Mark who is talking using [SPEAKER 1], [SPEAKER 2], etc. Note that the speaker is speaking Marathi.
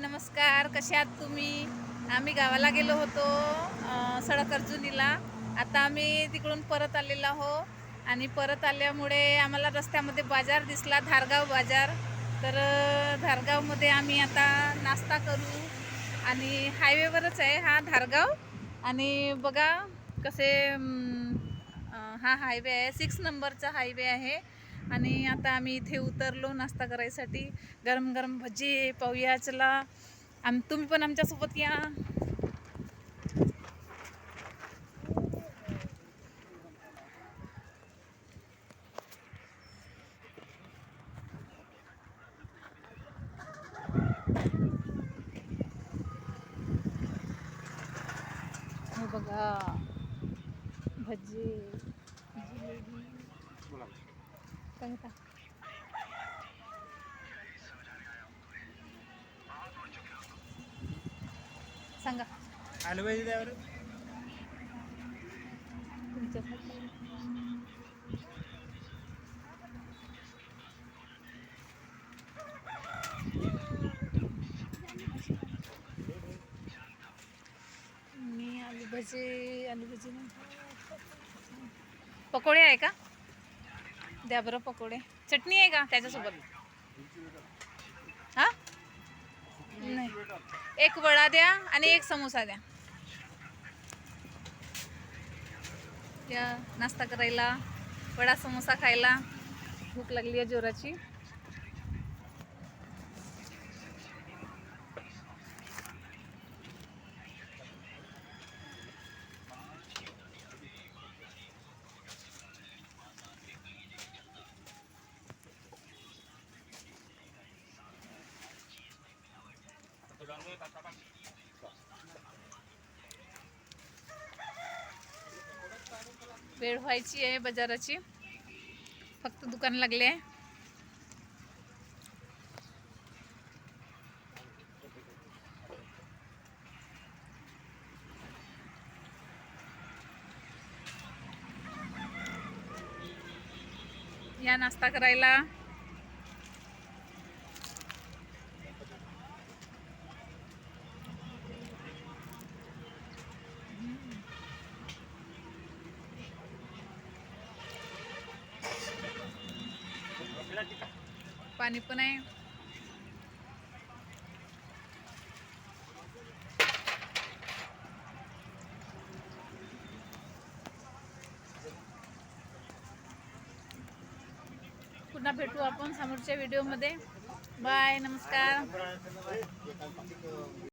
[SPEAKER 1] नमस्कार कसे आहात तुम्ही? आम्ही गावाला गेलो होतो सडक अर्जुनीला. आता आम्ही तिकडून परत आलेलो आहो आणि परत आल्यामुळे आम्हाला रस्त्यामध्ये बाजार दिसला धारगाव बाजार. तर धारगावमध्ये आम्ही आता नाश्ता करू आणि हायवेवरच आहे हा धारगाव. आणि बघा कसे हा हायवे आहे सिक्स नंबरचा हायवे आहे. आणि आता आम्ही इथे उतरलो नाश्ता करायसाठी. गरम गरम भजी पाहूया. चला. आणि तुम्ही पण आमच्यासोबत या. बघा. भजी. म्हणता? सांगा
[SPEAKER 2] हलवायची द्यावर
[SPEAKER 1] तुमच्यासाठी मी आलू भजी आलू. पकोडे आहे का द्या बरं पकोडे. चटणी आहे का त्याच्यासोबत? हा? नाही. एक वडा द्या आणि एक समोसा द्या. या नाश्ता करायला वडा समोसा खायला. भूक लागली आहे जोराची. वेळ व्हायची आहे बाजाराची. फक्त दुकान लागले आहे. या नाश्ता करायला पाणी पण आहे. पुन्हा भेटू आपण समोरच्या व्हिडिओमध्ये बाय नमस्कार.